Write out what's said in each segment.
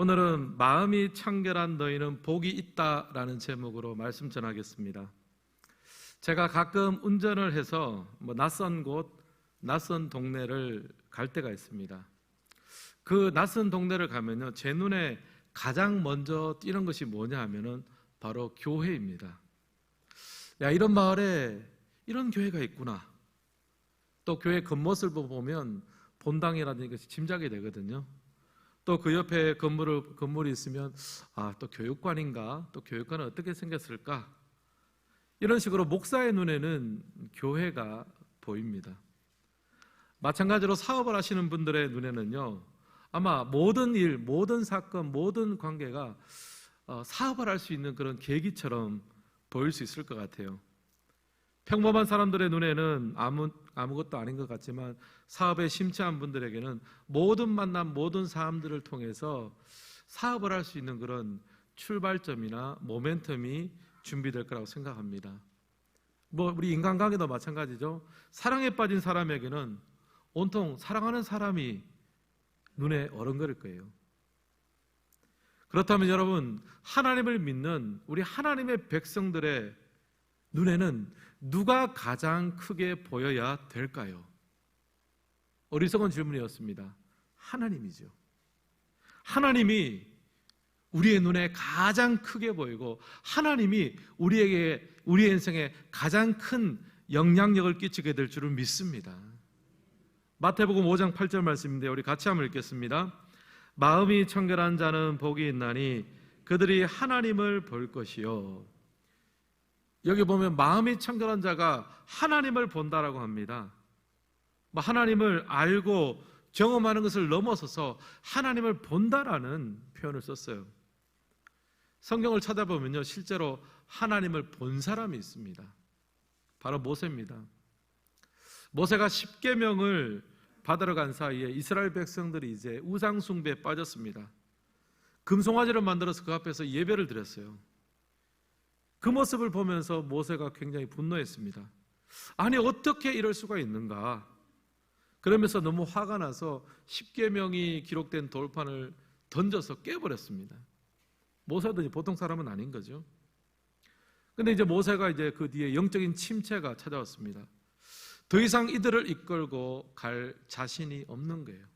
오늘은 마음이 청결한 너희는 복이 있다라는 제목으로 말씀 전하겠습니다. 제가 가끔 운전을 해서 뭐 낯선 곳, 낯선 동네를 갈 때가 있습니다. 그 낯선 동네를 가면요, 제 눈에 가장 먼저 띄는 것이 뭐냐 하면은 바로 교회입니다. 야, 이런 마을에 이런 교회가 있구나. 또 교회 겉모습을 보면 본당이라는 것이 짐작이 되거든요. 또 그 옆에 건물을, 건물이 있으면 아, 또 교육관인가? 또 교육관은 어떻게 생겼을까? 이런 식으로 목사의 눈에는 교회가 보입니다. 마찬가지로 사업을 하시는 분들의 눈에는요, 아마 모든 일, 모든 사건, 모든 관계가 어, 사업을 할 수 있는 그런 계기처럼 보일 수 있을 것 같아요. 평범한 사람들의 눈에는 아무, 아무것도 아닌 것 같지만 사업에 심취한 분들에게는 모든 만남, 모든 사람들을 통해서 사업을 할 수 있는 그런 출발점이나 모멘텀이 준비될 거라고 생각합니다. 뭐 우리 인간관계도 마찬가지죠. 사랑에 빠진 사람에게는 온통 사랑하는 사람이 눈에 어른거릴 거예요. 그렇다면 여러분 하나님을 믿는 우리 하나님의 백성들의 눈에는 누가 가장 크게 보여야 될까요? 어리석은 질문이었습니다. 하나님이죠. 하나님이 우리의 눈에 가장 크게 보이고 하나님이 우리에게 우리의 인생에 가장 큰 영향력을 끼치게 될 줄을 믿습니다. 마태복음 5장 8절 말씀인데 우리 같이 한번 읽겠습니다. 마음이 청결한 자는 복이 있나니 그들이 하나님을 볼 것이요. 여기 보면 마음이 청결한 자가 하나님을 본다라고 합니다. 뭐 하나님을 알고 경험하는 것을 넘어서서 하나님을 본다라는 표현을 썼어요. 성경을 찾아보면요, 실제로 하나님을 본 사람이 있습니다. 바로 모세입니다. 모세가 십계명을 받으러 간 사이에 이스라엘 백성들이 이제 우상 숭배에 빠졌습니다. 금송아지를 만들어서 그 앞에서 예배를 드렸어요. 그 모습을 보면서 모세가 굉장히 분노했습니다. 아니 어떻게 이럴 수가 있는가? 그러면서 너무 화가 나서 십계명이 기록된 돌판을 던져서 깨버렸습니다. 모세도 보통 사람은 아닌 거죠. 근데 이제 모세가 이제 그 뒤에 영적인 침체가 찾아왔습니다. 더 이상 이들을 이끌고 갈 자신이 없는 거예요.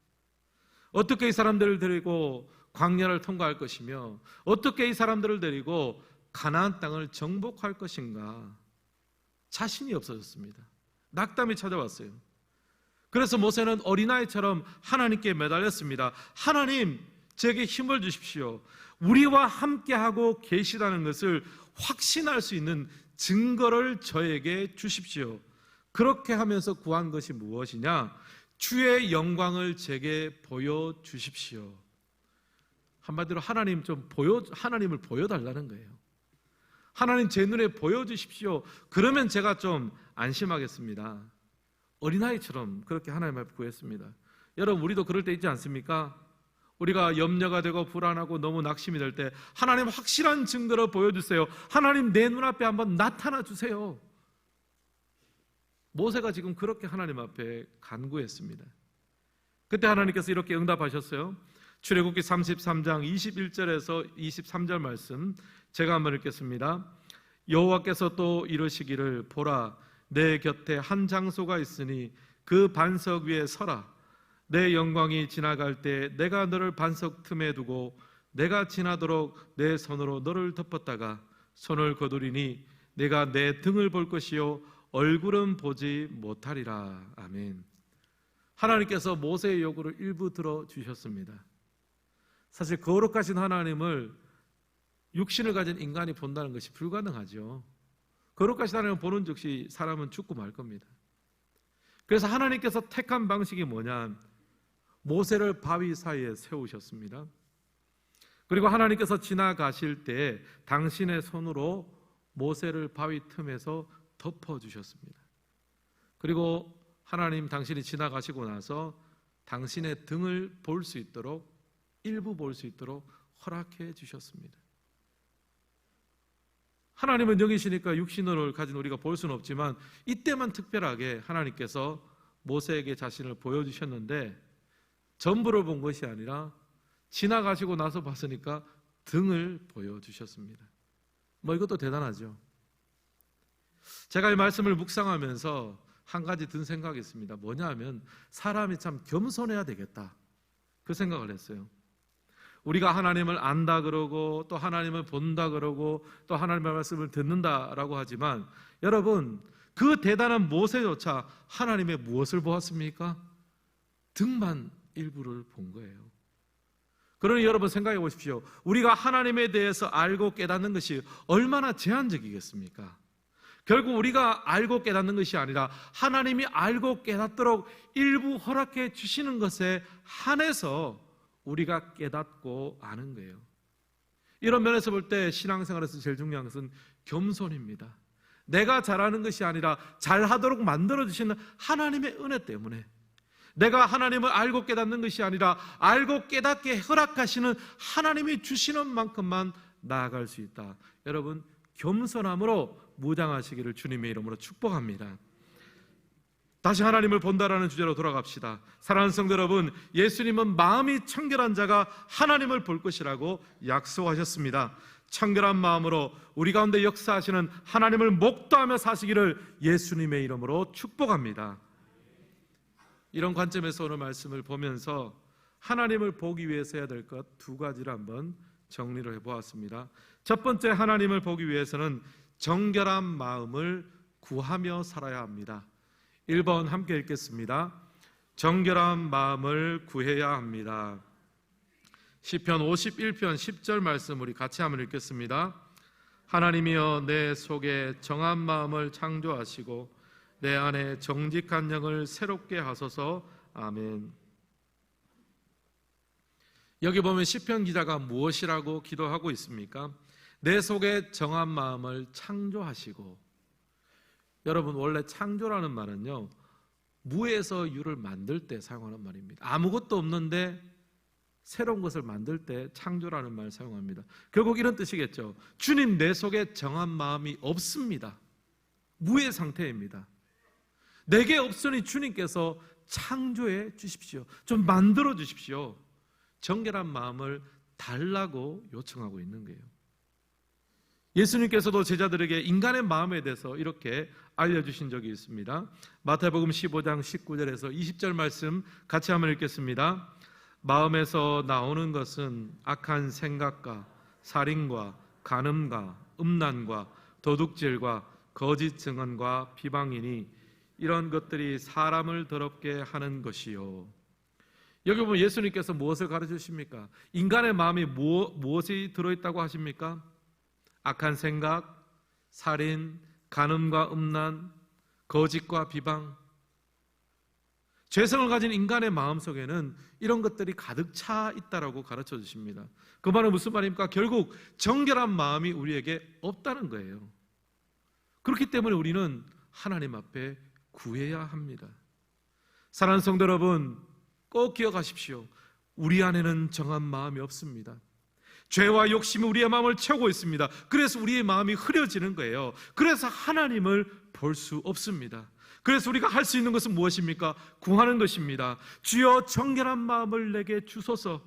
어떻게 이 사람들을 데리고 광야를 통과할 것이며 어떻게 이 사람들을 데리고 가나안 땅을 정복할 것인가 자신이 없어졌습니다. 낙담이 찾아왔어요. 그래서 모세는 어린아이처럼 하나님께 매달렸습니다. 하나님, 제게 힘을 주십시오. 우리와 함께하고 계시다는 것을 확신할 수 있는 증거를 저에게 주십시오. 그렇게 하면서 구한 것이 무엇이냐? 주의 영광을 제게 보여 주십시오. 한마디로 하나님 좀 보여 하나님을 보여 달라는 거예요. 하나님 제 눈에 보여 주십시오. 그러면 제가 좀 안심하겠습니다. 어린아이처럼 그렇게 하나님 앞에 구했습니다. 여러분 우리도 그럴 때 있지 않습니까? 우리가 염려가 되고 불안하고 너무 낙심이 될 때 하나님 확실한 증거를 보여주세요. 하나님 내 눈앞에 한번 나타나 주세요. 모세가 지금 그렇게 하나님 앞에 간구했습니다. 그때 하나님께서 이렇게 응답하셨어요. 출애굽기 33장 21절에서 23절 말씀 제가 한번 읽겠습니다. 여호와께서 또 이르시기를 보라 내 곁에 한 장소가 있으니 그 반석 위에 서라 내 영광이 지나갈 때 내가 너를 반석 틈에 두고 내가 지나도록 내 손으로 너를 덮었다가 손을 거두리니 내가 내 등을 볼 것이요 얼굴은 보지 못하리라 아멘. 하나님께서 모세의 요구를 일부 들어 주셨습니다. 사실 거룩하신 하나님을 육신을 가진 인간이 본다는 것이 불가능하죠. 거룩하신 하나님을 보는 즉시 사람은 죽고 말 겁니다. 그래서 하나님께서 택한 방식이 뭐냐? 모세를 바위 사이에 세우셨습니다. 그리고 하나님께서 지나가실 때 당신의 손으로 모세를 바위 틈에서 덮어 주셨습니다. 그리고 하나님 당신이 지나가시고 나서 당신의 등을 볼 수 있도록 일부 볼 수 있도록 허락해 주셨습니다. 하나님은 영이시니까 육신을 가진 우리가 볼 수는 없지만 이때만 특별하게 하나님께서 모세에게 자신을 보여주셨는데 전부를 본 것이 아니라 지나가시고 나서 봤으니까 등을 보여주셨습니다. 뭐 이것도 대단하죠. 제가 이 말씀을 묵상하면서 한 가지 든 생각이 있습니다. 뭐냐 하면 사람이 참 겸손해야 되겠다. 그 생각을 했어요. 우리가 하나님을 안다 그러고 또 하나님을 본다 그러고 또 하나님의 말씀을 듣는다라고 하지만 여러분 그 대단한 모세조차 하나님의 무엇을 보았습니까? 등만 일부를 본 거예요. 그러니 여러분 생각해 보십시오. 우리가 하나님에 대해서 알고 깨닫는 것이 얼마나 제한적이겠습니까? 결국 우리가 알고 깨닫는 것이 아니라 하나님이 알고 깨닫도록 일부 허락해 주시는 것에 한해서 우리가 깨닫고 아는 거예요. 이런 면에서 볼 때 신앙생활에서 제일 중요한 것은 겸손입니다. 내가 잘하는 것이 아니라 잘하도록 만들어 주시는 하나님의 은혜 때문에 내가 하나님을 알고 깨닫는 것이 아니라 알고 깨닫게 허락하시는 하나님이 주시는 만큼만 나아갈 수 있다. 여러분 겸손함으로 무장하시기를 주님의 이름으로 축복합니다. 다시 하나님을 본다라는 주제로 돌아갑시다. 사랑하는 성도 여러분, 예수님은 마음이 청결한 자가 하나님을 볼 것이라고 약속하셨습니다. 청결한 마음으로 우리 가운데 역사하시는 하나님을 목도하며 사시기를 예수님의 이름으로 축복합니다. 이런 관점에서 오늘 말씀을 보면서 하나님을 보기 위해서 해야 될 것 두 가지를 한번 정리를 해보았습니다. 첫 번째 하나님을 보기 위해서는 정결한 마음을 구하며 살아야 합니다. 1번 함께 읽겠습니다. 정결한 마음을 구해야 합니다. 시편 51편 10절 말씀 우리 같이 한번 읽겠습니다. 하나님이여 내 속에 정한 마음을 창조하시고 내 안에 정직한 영을 새롭게 하소서. 아멘. 여기 보면 시편 기자가 무엇이라고 기도하고 있습니까? 내 속에 정한 마음을 창조하시고 여러분 원래 창조라는 말은요 무에서 유를 만들 때 사용하는 말입니다. 아무것도 없는데 새로운 것을 만들 때 창조라는 말을 사용합니다. 결국 이런 뜻이겠죠. 주님 내 속에 정한 마음이 없습니다. 무의 상태입니다. 내게 없으니 주님께서 창조해 주십시오. 좀 만들어 주십시오. 정결한 마음을 달라고 요청하고 있는 거예요. 예수님께서도 제자들에게 인간의 마음에 대해서 이렇게 알려주신 적이 있습니다. 마태복음 15장 19절에서 20절 말씀 같이 한번 읽겠습니다. 마음에서 나오는 것은 악한 생각과 살인과 간음과 음란과 도둑질과 거짓 증언과 비방이니 이런 것들이 사람을 더럽게 하는 것이요. 여기 보면 예수님께서 무엇을 가르쳐 주십니까? 인간의 마음이 무엇, 무엇이 들어있다고 하십니까? 악한 생각, 살인, 간음과 음란, 거짓과 비방. 죄성을 가진 인간의 마음 속에는 이런 것들이 가득 차 있다라고 가르쳐 주십니다. 그 말은 무슨 말입니까? 결국 정결한 마음이 우리에게 없다는 거예요. 그렇기 때문에 우리는 하나님 앞에 구해야 합니다. 사랑하는 성도 여러분, 꼭 기억하십시오. 우리 안에는 정한 마음이 없습니다. 죄와 욕심이 우리의 마음을 채우고 있습니다. 그래서 우리의 마음이 흐려지는 거예요. 그래서 하나님을 볼 수 없습니다. 그래서 우리가 할 수 있는 것은 무엇입니까? 구하는 것입니다. 주여 정결한 마음을 내게 주소서.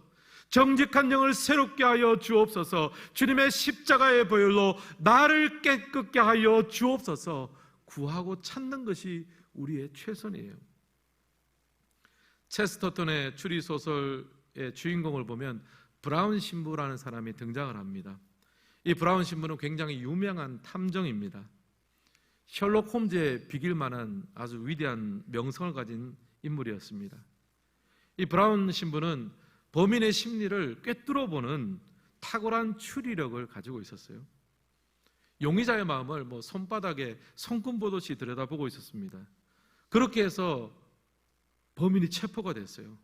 정직한 영을 새롭게 하여 주옵소서. 주님의 십자가의 보혈로 나를 깨끗게 하여 주옵소서. 구하고 찾는 것이 우리의 최선이에요. 체스터턴의 추리 소설의 주인공을 보면 브라운 신부라는 사람이 등장을 합니다. 이 브라운 신부는 굉장히 유명한 탐정입니다. 셜록 홈즈에 비길 만한 아주 위대한 명성을 가진 인물이었습니다. 이 브라운 신부는 범인의 심리를 꿰뚫어 보는 탁월한 추리력을 가지고 있었어요. 용의자의 마음을 뭐 손바닥에 손금 보듯이 들여다보고 있었습니다. 그렇게 해서 범인이 체포가 됐어요.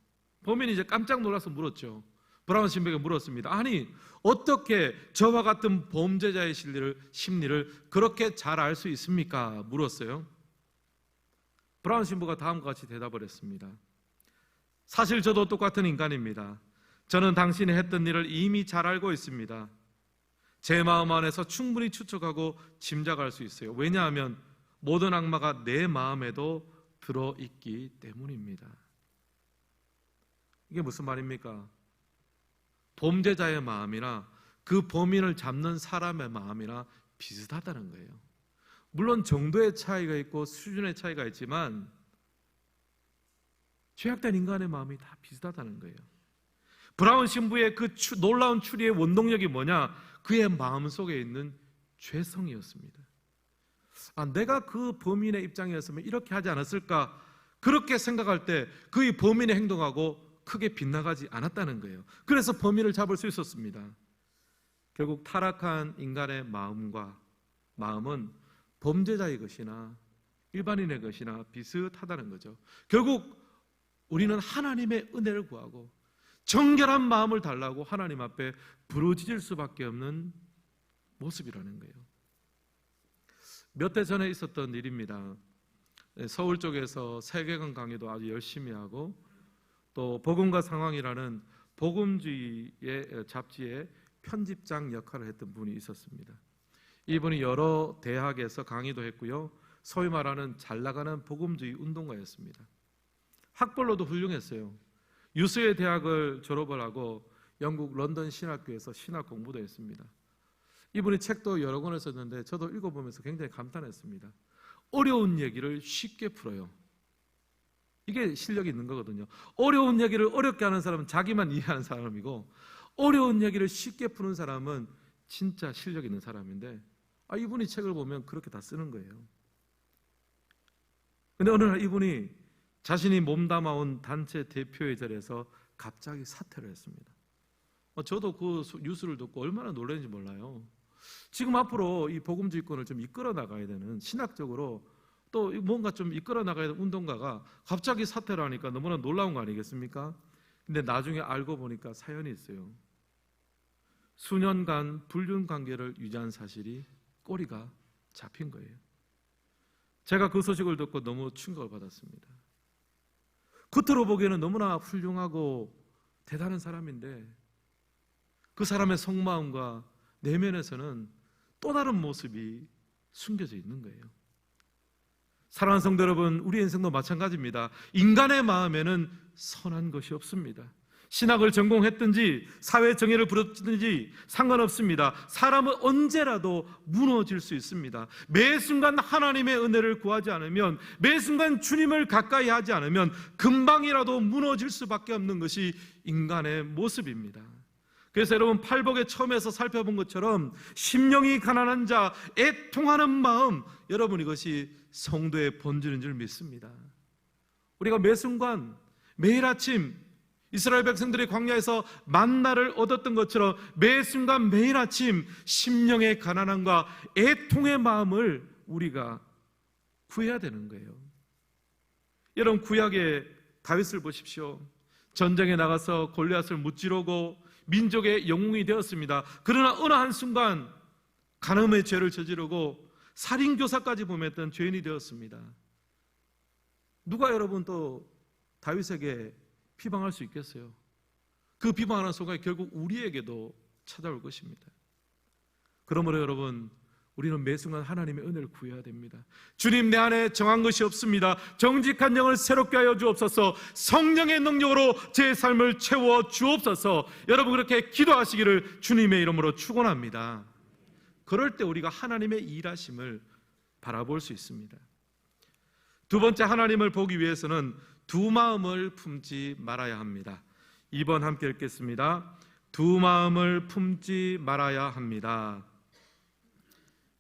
범인이 이제 깜짝 놀라서 물었죠. 브라운 신부에게 물었습니다. 아니 어떻게 저와 같은 범죄자의 심리를, 심리를 그렇게 잘 알 수 있습니까? 물었어요. 브라운 신부가 다음과 같이 대답을 했습니다. 사실 저도 똑같은 인간입니다. 저는 당신이 했던 일을 이미 잘 알고 있습니다. 제 마음 안에서 충분히 추측하고 짐작할 수 있어요. 왜냐하면 모든 악마가 내 마음에도 들어 있기 때문입니다. 이게 무슨 말입니까? 범죄자의 마음이나 그 범인을 잡는 사람의 마음이나 비슷하다는 거예요. 물론 정도의 차이가 있고 수준의 차이가 있지만 죄악된 인간의 마음이 다 비슷하다는 거예요. 브라운 신부의 그 추- 놀라운 추리의 원동력이 뭐냐? 그의 마음 속에 있는 죄성이었습니다. 아, 내가 그 범인의 입장이었으면 이렇게 하지 않았을까? 그렇게 생각할 때 그의 범인의 행동하고 크게 빗나가지 않았다는 거예요. 그래서 범인을 잡을 수 있었습니다. 결국 타락한 인간의 마음과 마음은 범죄자의 것이나 일반인의 것이나 비슷하다는 거죠. 결국 우리는 하나님의 은혜를 구하고 정결한 마음을 달라고 하나님 앞에 부르짖을 수밖에 없는 모습이라는 거예요. 몇 해 전에 있었던 일입니다. 네, 서울 쪽에서 세계관 강의도 아주 열심히 하고 또 복음과 상황이라는 복음주의의 잡지의 편집장 역할을 했던 분이 있었습니다. 이분이 여러 대학에서 강의도 했고요. 소위 말하는 잘 나가는 복음주의 운동가였습니다. 학벌로도 훌륭했어요. 유수의 대학을 졸업을 하고 영국 런던 신학교에서 신학 공부도 했습니다. 이분이 책도 여러 권을 썼는데 저도 읽어보면서 굉장히 감탄했습니다. 어려운 얘기를 쉽게 풀어요. 이게 실력이 있는 거거든요. 어려운 얘기를 어렵게 하는 사람은 자기만 이해하는 사람이고 어려운 얘기를 쉽게 푸는 사람은 진짜 실력 있는 사람인데 아, 이분이 책을 보면 그렇게 다 쓰는 거예요. 근데 어느 날 이분이 자신이 몸담아온 단체 대표의 자리에서 갑자기 사퇴를 했습니다. 어, 저도 그 수- 뉴스를 듣고 얼마나 놀랐는지 몰라요. 지금 앞으로 이 복음주의권을 좀 이끌어 나가야 되는 신학적으로 또 뭔가 좀 이끌어 나가야 되는 운동가가 갑자기 사퇴를 하니까 너무나 놀라운 거 아니겠습니까? 근데 나중에 알고 보니까 사연이 있어요. 수년간 불륜 관계를 유지한 사실이 꼬리가 잡힌 거예요. 제가 그 소식을 듣고 너무 충격을 받았습니다. 겉으로 보기에는 너무나 훌륭하고 대단한 사람인데 그 사람의 속마음과 내면에서는 또 다른 모습이 숨겨져 있는 거예요. 사랑하는 성도 여러분, 우리 인생도 마찬가지입니다. 인간의 마음에는 선한 것이 없습니다. 신학을 전공했든지 사회 정의를 부르든지 상관없습니다. 사람은 언제라도 무너질 수 있습니다. 매 순간 하나님의 은혜를 구하지 않으면 매 순간 주님을 가까이 하지 않으면 금방이라도 무너질 수밖에 없는 것이 인간의 모습입니다. 그래서 여러분 팔복의 처음에서 살펴본 것처럼 심령이 가난한 자 애통하는 마음 여러분 이것이 성도의 본질인 줄 믿습니다. 우리가 매 순간 매일 아침 이스라엘 백성들이 광야에서 만나를 얻었던 것처럼 매 순간 매일 아침 심령의 가난함과 애통의 마음을 우리가 구해야 되는 거예요. 여러분 구약의 다윗을 보십시오. 전쟁에 나가서 골리앗을 무찌르고 민족의 영웅이 되었습니다. 그러나 어느 한 순간 간음의 죄를 저지르고 살인 교사까지 범했던 죄인이 되었습니다. 누가 여러분 또 다윗에게 비방할 수 있겠어요? 그 비방하는 순간에 결국 우리에게도 찾아올 것입니다. 그러므로 여러분 우리는 매 순간 하나님의 은혜를 구해야 됩니다. 주님 내 안에 정한 것이 없습니다. 정직한 영을 새롭게 하여 주옵소서. 성령의 능력으로 제 삶을 채워 주옵소서. 여러분 그렇게 기도하시기를 주님의 이름으로 축원합니다. 그럴 때 우리가 하나님의 일하심을 바라볼 수 있습니다. 두 번째 하나님을 보기 위해서는 두 마음을 품지 말아야 합니다. 2번 함께 읽겠습니다. 두 마음을 품지 말아야 합니다.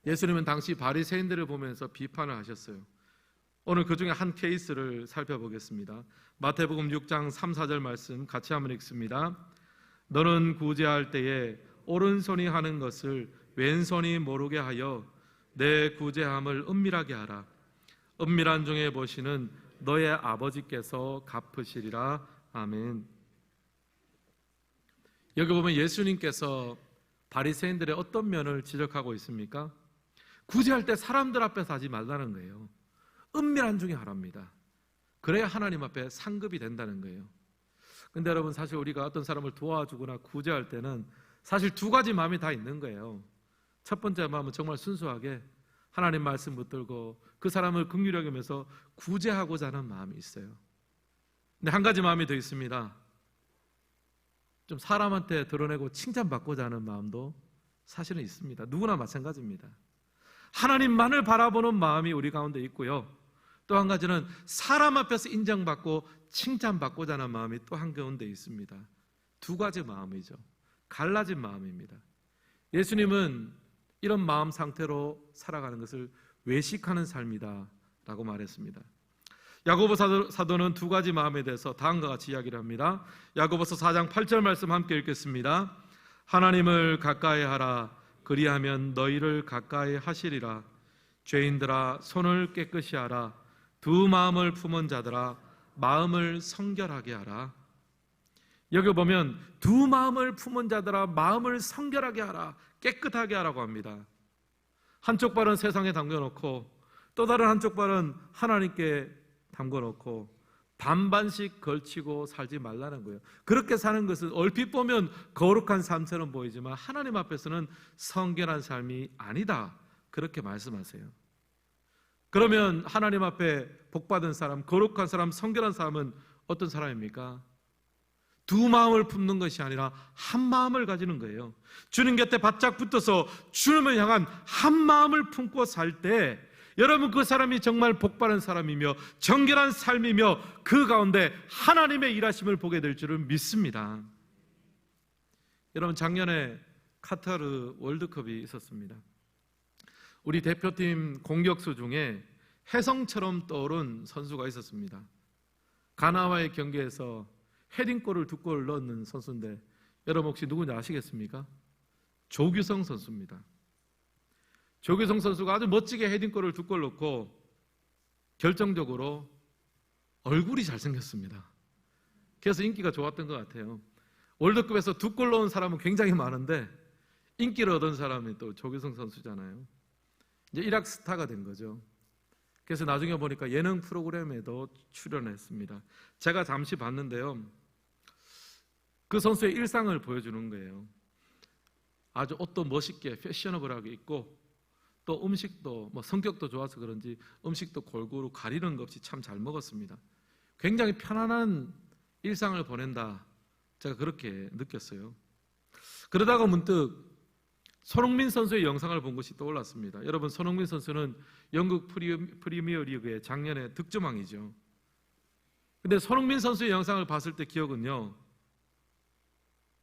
예수님은 당시 바리새인들을 보면서 비판을 하셨어요. 오늘 그 중에 한 케이스를 살펴보겠습니다. 마태복음 6장 3, 4절 말씀 같이 한번 읽습니다. 너는 구제할 때에 오른손이 하는 것을 왼손이 모르게 하여 내 구제함을 은밀하게 하라. 은밀한 중에 보시는 너의 아버지께서 갚으시리라. 아멘. 여기 보면 예수님께서 바리새인들의 어떤 면을 지적하고 있습니까? 구제할 때 사람들 앞에서 하지 말라는 거예요. 은밀한 중에 하랍니다. 그래야 하나님 앞에 상급이 된다는 거예요. 근데 여러분 사실 우리가 어떤 사람을 도와주거나 구제할 때는 사실 두 가지 마음이 다 있는 거예요. 첫 번째 마음은 정말 순수하게 하나님 말씀 붙들고 그 사람을 긍휼히 여기면서 구제하고자 하는 마음이 있어요. 근데 한 가지 마음이 더 있습니다. 좀 사람한테 드러내고 칭찬받고자 하는 마음도 사실은 있습니다. 누구나 마찬가지입니다. 하나님만을 바라보는 마음이 우리 가운데 있고요. 또 한 가지는 사람 앞에서 인정받고 칭찬받고자 하는 마음이 또 한 가운데 있습니다. 두 가지 마음이죠. 갈라진 마음입니다. 예수님은 이런 마음 상태로 살아가는 것을 외식하는 삶이다라고 말했습니다. 야고보 사도, 는 두 가지 마음에 대해서 다음과 같이 이야기를 합니다. 야고보서 4장 8절 말씀 함께 읽겠습니다. 하나님을 가까이 하라 그리하면 너희를 가까이 하시리라 죄인들아 손을 깨끗이 하라 두 마음을 품은 자들아 마음을 성결하게 하라 여기 보면 두 마음을 품은 자들아 마음을 성결하게 하라 깨끗하게 하라고 합니다 한쪽 발은 세상에 담겨놓고 또 다른 한쪽 발은 하나님께 담궈놓고 반반씩 걸치고 살지 말라는 거예요. 그렇게 사는 것은 얼핏 보면 거룩한 삶처럼 보이지만 하나님 앞에서는 성결한 삶이 아니다. 그렇게 말씀하세요. 그러면 하나님 앞에 복받은 사람, 거룩한 사람, 성결한 사람은 어떤 사람입니까? 두 마음을 품는 것이 아니라 한 마음을 가지는 거예요. 주님 곁에 바짝 붙어서 주님을 향한 한 마음을 품고 살 때 여러분 그 사람이 정말 복받은 사람이며 정결한 삶이며 그 가운데 하나님의 일하심을 보게 될 줄을 믿습니다. 여러분 작년에 카타르 월드컵이 있었습니다. 우리 대표팀 공격수 중에 혜성처럼 떠오른 선수가 있었습니다. 가나와의 경기에서 헤딩골을 두 골 넣는 선수인데 여러분 혹시 누군지 아시겠습니까? 조규성 선수입니다. 조규성 선수가 아주 멋지게 헤딩골을 두 골 넣고 결정적으로 얼굴이 잘생겼습니다. 그래서 인기가 좋았던 것 같아요. 월드컵에서 두 골 넣은 사람은 굉장히 많은데 인기를 얻은 사람이 또 조규성 선수잖아요. 이제 일학 스타가 된 거죠. 그래서 나중에 보니까 예능 프로그램에도 출연했습니다. 제가 잠시 봤는데요. 그 선수의 일상을 보여주는 거예요. 아주 옷도 멋있게 패셔너블하게 입고 또 음식도 뭐 성격도 좋아서 그런지 음식도 골고루 가리는 것 없이 참 잘 먹었습니다. 굉장히 편안한 일상을 보낸다. 제가 그렇게 느꼈어요. 그러다가 문득 손흥민 선수의 영상을 본 것이 떠올랐습니다. 여러분 손흥민 선수는 영국 프리미어 리그의 작년에 득점왕이죠. 근데 손흥민 선수의 영상을 봤을 때 기억은요.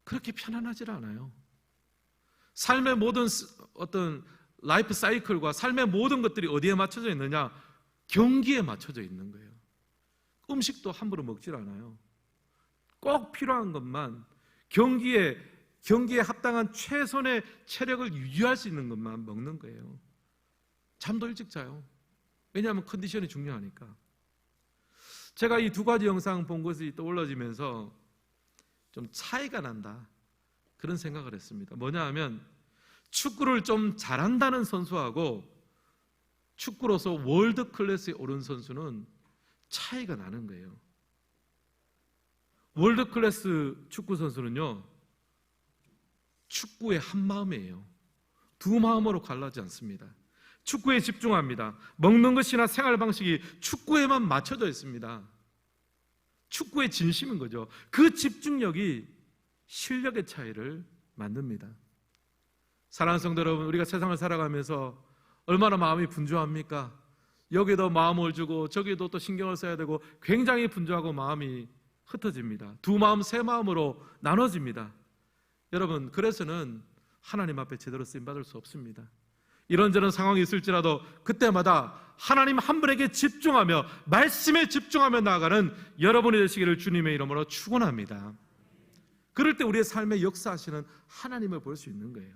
그렇게 편안하지 않아요. 삶의 모든 어떤 라이프 사이클과 삶의 모든 것들이 어디에 맞춰져 있느냐? 경기에 맞춰져 있는 거예요. 음식도 함부로 먹질 않아요. 꼭 필요한 것만 경기에 경기에 합당한 최선의 체력을 유지할 수 있는 것만 먹는 거예요. 잠도 일찍 자요. 왜냐하면 컨디션이 중요하니까. 제가 이 두 가지 영상 본 것이 떠올라지면서 좀 차이가 난다. 그런 생각을 했습니다. 뭐냐 하면 축구를 좀 잘한다는 선수하고 축구로서 월드 클래스에 오른 선수는 차이가 나는 거예요. 월드 클래스 축구 선수는요, 축구의 한 마음이에요. 두 마음으로 갈라지 않습니다. 축구에 집중합니다. 먹는 것이나 생활 방식이 축구에만 맞춰져 있습니다. 축구의 진심인 거죠. 그 집중력이 실력의 차이를 만듭니다. 사랑하는 성도 여러분, 우리가 세상을 살아가면서 얼마나 마음이 분주합니까? 여기도 마음을 주고 저기도 또 신경을 써야 되고 굉장히 분주하고 마음이 흩어집니다. 두 마음, 세 마음으로 나눠집니다. 여러분, 그래서는 하나님 앞에 제대로 쓰임 받을 수 없습니다. 이런저런 상황이 있을지라도 그때마다 하나님 한 분에게 집중하며 말씀에 집중하며 나아가는 여러분이 되시기를 주님의 이름으로 축원합니다. 그럴 때 우리의 삶에 역사하시는 하나님을 볼 수 있는 거예요.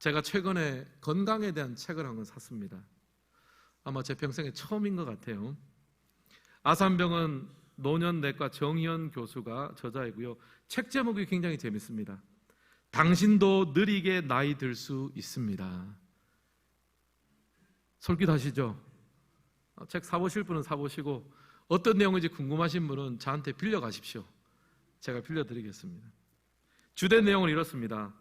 제가 최근에 건강에 대한 책을 한 권 샀습니다. 아마 제 평생에 처음인 것 같아요. 아산병원 노년내과 정희연 교수가 저자이고요. 책 제목이 굉장히 재밌습니다. 당신도 느리게 나이 들 수 있습니다. 솔깃하시죠? 어, 책 사보실 분은 사보시고 어떤 내용인지 궁금하신 분은 저한테 빌려가십시오. 제가 빌려드리겠습니다. 주된 내용은 이렇습니다.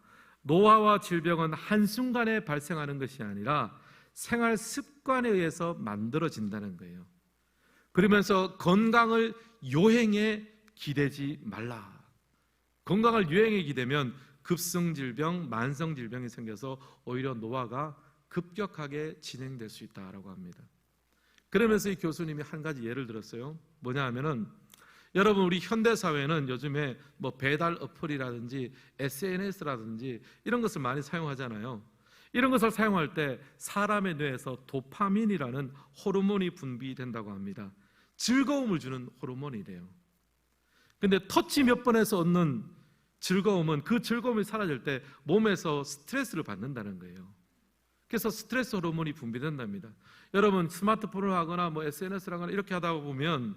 노화와 질병은 한순간에 발생하는 것이 아니라 생활 습관에 의해서 만들어진다는 거예요. 그러면서 건강을 요행에 기대지 말라 건강을 유행에 기대면 급성 질병, 만성 질병이 생겨서 오히려 노화가 급격하게 진행될 수 있다라고 합니다. 그러면서 이 교수님이 한 가지 예를 들었어요. 뭐냐 하면은 여러분 우리 현대 사회는 요즘에 뭐 배달 어플이라든지 SNS라든지 이런 것을 많이 사용하잖아요. 이런 것을 사용할 때 사람의 뇌에서 도파민이라는 호르몬이 분비된다고 합니다. 즐거움을 주는 호르몬이래요. 근데 터치 몇 번에서 얻는 즐거움은 그 즐거움이 사라질 때 몸에서 스트레스를 받는다는 거예요. 그래서 스트레스 호르몬이 분비된답니다. 여러분 스마트폰을 하거나 뭐 SNS를 하거나 이렇게 하다 보면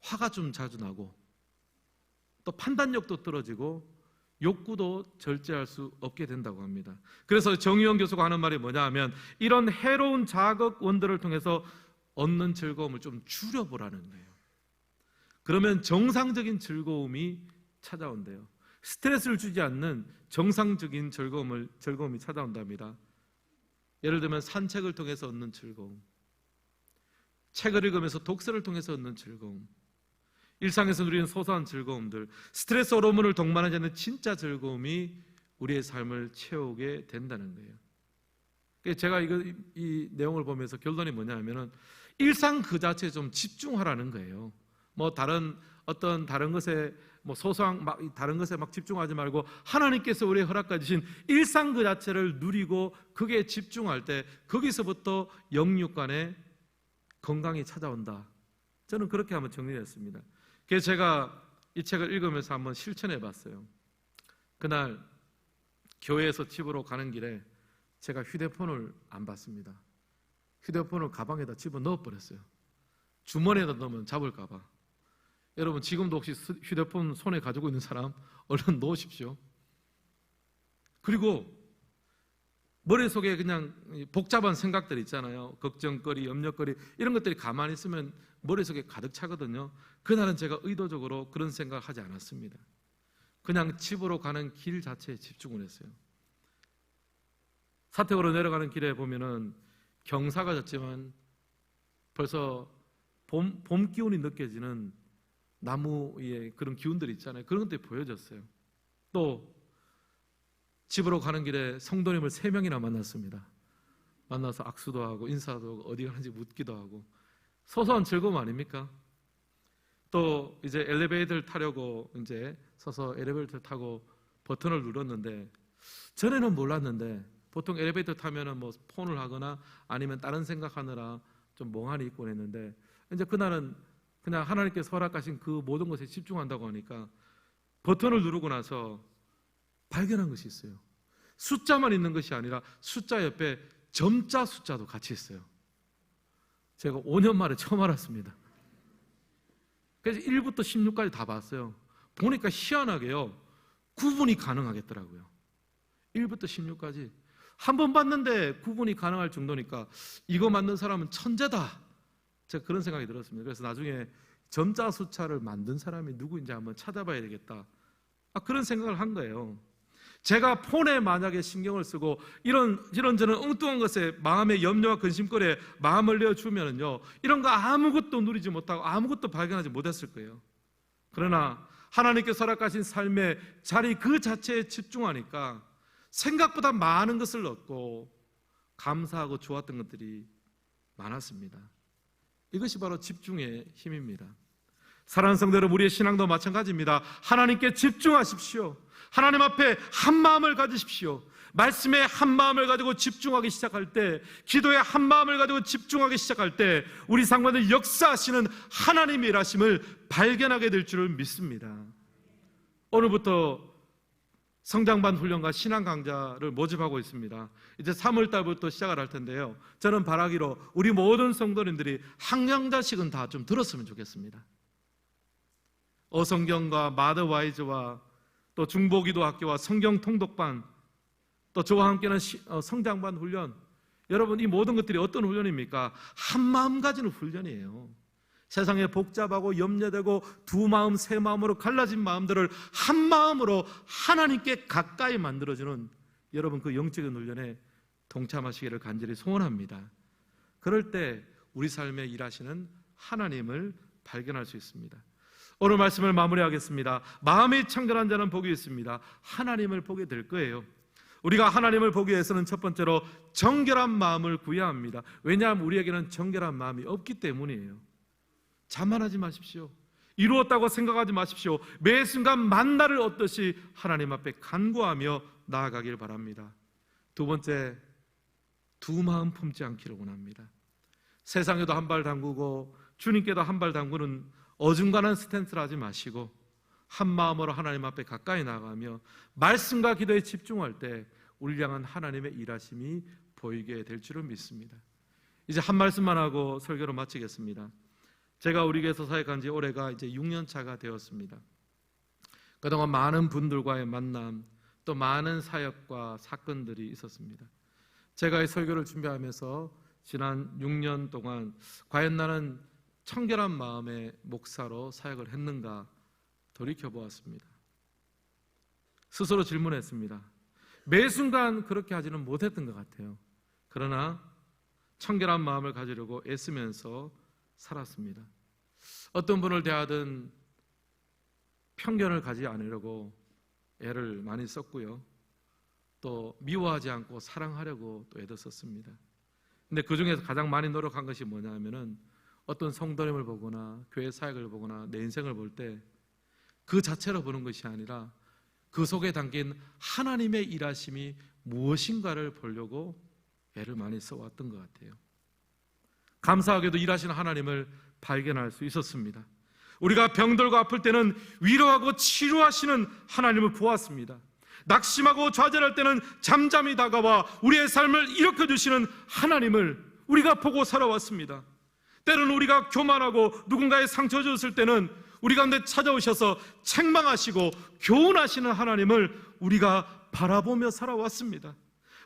화가 좀 자주 나고 또 판단력도 떨어지고 욕구도 절제할 수 없게 된다고 합니다. 그래서 정의원 교수가 하는 말이 뭐냐 하면 이런 해로운 자극 원들을 통해서 얻는 즐거움을 좀 줄여보라는 거예요. 그러면 정상적인 즐거움이 찾아온대요. 스트레스를 주지 않는 정상적인 즐거움을 즐거움이 찾아온답니다. 예를 들면 산책을 통해서 얻는 즐거움, 책을 읽으면서 독서를 통해서 얻는 즐거움, 일상에서 누리는 소소한 즐거움들, 스트레스 호르몬을 동반하지 않는 진짜 즐거움이 우리의 삶을 채우게 된다는 거예요. 그래서 제가 이거 이, 이 내용을 보면서 결론이 뭐냐면은 일상 그 자체에 좀 집중하라는 거예요. 뭐 다른 어떤 다른 것에 뭐 소소한 막 다른 것에 막 집중하지 말고 하나님께서 우리의 허락해 주신 일상 그 자체를 누리고 그게 집중할 때 거기서부터 영육간의 건강이 찾아온다. 저는 그렇게 한번 정리했습니다. 그래서 제가 이 책을 읽으면서 한번 실천해 봤어요. 그날 교회에서 집으로 가는 길에 제가 휴대폰을 안 봤습니다. 휴대폰을 가방에다 집어 넣어 버렸어요. 주머니에다 넣으면 잡을까 봐. 여러분 지금도 혹시 휴대폰 손에 가지고 있는 사람 얼른 놓으십시오. 그리고 머릿속에 그냥 복잡한 생각들 있잖아요. 걱정거리, 염려거리 이런 것들이 가만히 있으면 머릿속에 가득 차거든요. 그날은 제가 의도적으로 그런 생각을 하지 않았습니다. 그냥 집으로 가는 길 자체에 집중을 했어요. 사택으로 내려가는 길에 보면은 경사가 졌지만 벌써 봄, 봄 기운이 느껴지는 나무의 그런 기운들이 있잖아요. 그런 것들이 보여졌어요. 또 집으로 가는 길에 성도님을 세 명이나 만났습니다. 만나서 악수도 하고 인사도 하고 어디 가는지 묻기도 하고 소소한 즐거움 아닙니까? 또 이제 엘리베이터를 타려고 이제 서서 엘리베이터 타고 버튼을 눌렀는데 전에는 몰랐는데 보통 엘리베이터 타면은 뭐 폰을 하거나 아니면 다른 생각하느라 좀 멍하니 있곤 했는데 이제 그날은 그냥 하나님께서 허락하신 그 모든 것에 집중한다고 하니까 버튼을 누르고 나서 발견한 것이 있어요. 숫자만 있는 것이 아니라 숫자 옆에 점자 숫자도 같이 있어요. 제가 5년 만에 처음 알았습니다. 그래서 1부터 16까지 다 봤어요. 보니까 희한하게요. 구분이 가능하겠더라고요. 1부터 16까지. 한 번 봤는데 구분이 가능할 정도니까 이거 맞는 사람은 천재다. 제가 그런 생각이 들었습니다. 그래서 나중에 점자 숫자를 만든 사람이 누구인지 한번 찾아봐야 되겠다. 아, 그런 생각을 한 거예요. 제가 폰에 만약에 신경을 쓰고 이런 이런 저런 엉뚱한 것에 마음의 염려와 근심거리에 마음을 내어 주면은요 이런 거 아무것도 누리지 못하고 아무것도 발견하지 못했을 거예요. 그러나 하나님께서 허락하신 삶의 자리 그 자체에 집중하니까 생각보다 많은 것을 얻고 감사하고 좋았던 것들이 많았습니다. 이것이 바로 집중의 힘입니다. 사랑하는 성도들 우리의 신앙도 마찬가지입니다. 하나님께 집중하십시오. 하나님 앞에 한 마음을 가지십시오. 말씀에 한 마음을 가지고 집중하기 시작할 때, 기도에 한 마음을 가지고 집중하기 시작할 때, 우리 상관을 역사하시는 하나님의 일하심을 발견하게 될 줄을 믿습니다. 오늘부터 성장반 훈련과 신앙 강좌를 모집하고 있습니다. 이제 3월 달부터 시작을 할 텐데요. 저는 바라기로 우리 모든 성도님들이 학령자식은 다 좀 들었으면 좋겠습니다. 어성경과 마더와이즈와 또 중보기도 학교와 성경 통독반 또 저와 함께하는 시- 어, 성장반 훈련 여러분 이 모든 것들이 어떤 훈련입니까? 한 마음 가지는 훈련이에요. 세상에 복잡하고 염려되고 두 마음 세 마음으로 갈라진 마음들을 한 마음으로 하나님께 가까이 만들어주는 여러분 그 영적인 훈련에 동참하시기를 간절히 소원합니다. 그럴 때 우리 삶에 일하시는 하나님을 발견할 수 있습니다. 오늘 말씀을 마무리하겠습니다. 마음이 청결한 자는 복이 있습니다. 하나님을 보게 될 거예요. 우리가 하나님을 보기 위해서는 첫 번째로 정결한 마음을 구해야 합니다. 왜냐하면 우리에게는 정결한 마음이 없기 때문이에요. 자만하지 마십시오. 이루었다고 생각하지 마십시오. 매 순간 만나를 얻듯이 하나님 앞에 간구하며 나아가길 바랍니다. 두 번째, 두 마음 품지 않기를 원합니다. 세상에도 한 발 담그고 주님께도 한 발 담그는 어중간한 스탠스를 하지 마시고 한 마음으로 하나님 앞에 가까이 나가며 말씀과 기도에 집중할 때 향한 하나님의 일하심이 보이게 될 줄을 믿습니다. 이제 한 말씀만 하고 설교를 마치겠습니다. 제가 우리 교회에서 사역한 지 올해가 이제 6년 차가 되었습니다. 그동안 많은 분들과의 만남, 또 많은 사역과 사건들이 있었습니다. 제가 이 설교를 준비하면서 지난 6년 동안 과연 나는 청결한 마음의 목사로 사역을 했는가 돌이켜 보았습니다. 스스로 질문했습니다. 매 순간 그렇게 하지는 못했던 것 같아요. 그러나 청결한 마음을 가지려고 애쓰면서 살았습니다. 어떤 분을 대하든 편견을 가지 않으려고 애를 많이 썼고요. 또 미워하지 않고 사랑하려고 또 애도 썼습니다. 근데 그 중에서 가장 많이 노력한 것이 뭐냐면은 어떤 성도님을 보거나 교회 사역을 보거나 내 인생을 볼 때 그 자체로 보는 것이 아니라 그 속에 담긴 하나님의 일하심이 무엇인가를 보려고 애를 많이 써왔던 것 같아요. 감사하게도 일하시는 하나님을 발견할 수 있었습니다. 우리가 병들고 아플 때는 위로하고 치료하시는 하나님을 보았습니다. 낙심하고 좌절할 때는 잠잠히 다가와 우리의 삶을 일으켜 주시는 하나님을 우리가 보고 살아왔습니다. 때로는 우리가 교만하고 누군가의 상처 줬을 때는 우리 가운데 찾아오셔서 책망하시고 교훈하시는 하나님을 우리가 바라보며 살아왔습니다.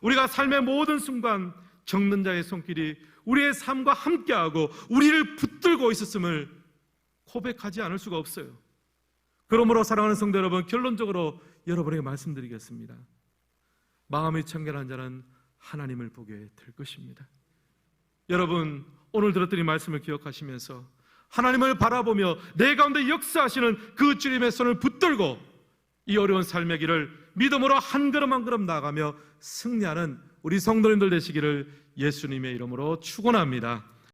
우리가 삶의 모든 순간 적는 자의 손길이 우리의 삶과 함께하고 우리를 붙들고 있었음을 고백하지 않을 수가 없어요. 그러므로 사랑하는 성도 여러분, 결론적으로 여러분에게 말씀드리겠습니다. 마음이 청결한 자는 하나님을 보게 될 것입니다. 여러분, 오늘 들었던 이 말씀을 기억하시면서 하나님을 바라보며 내 가운데 역사하시는 그 주님의 손을 붙들고 이 어려운 삶의 길을 믿음으로 한 걸음 한 걸음 나가며 승리하는 우리 성도님들 되시기를 예수님의 이름으로 축원합니다.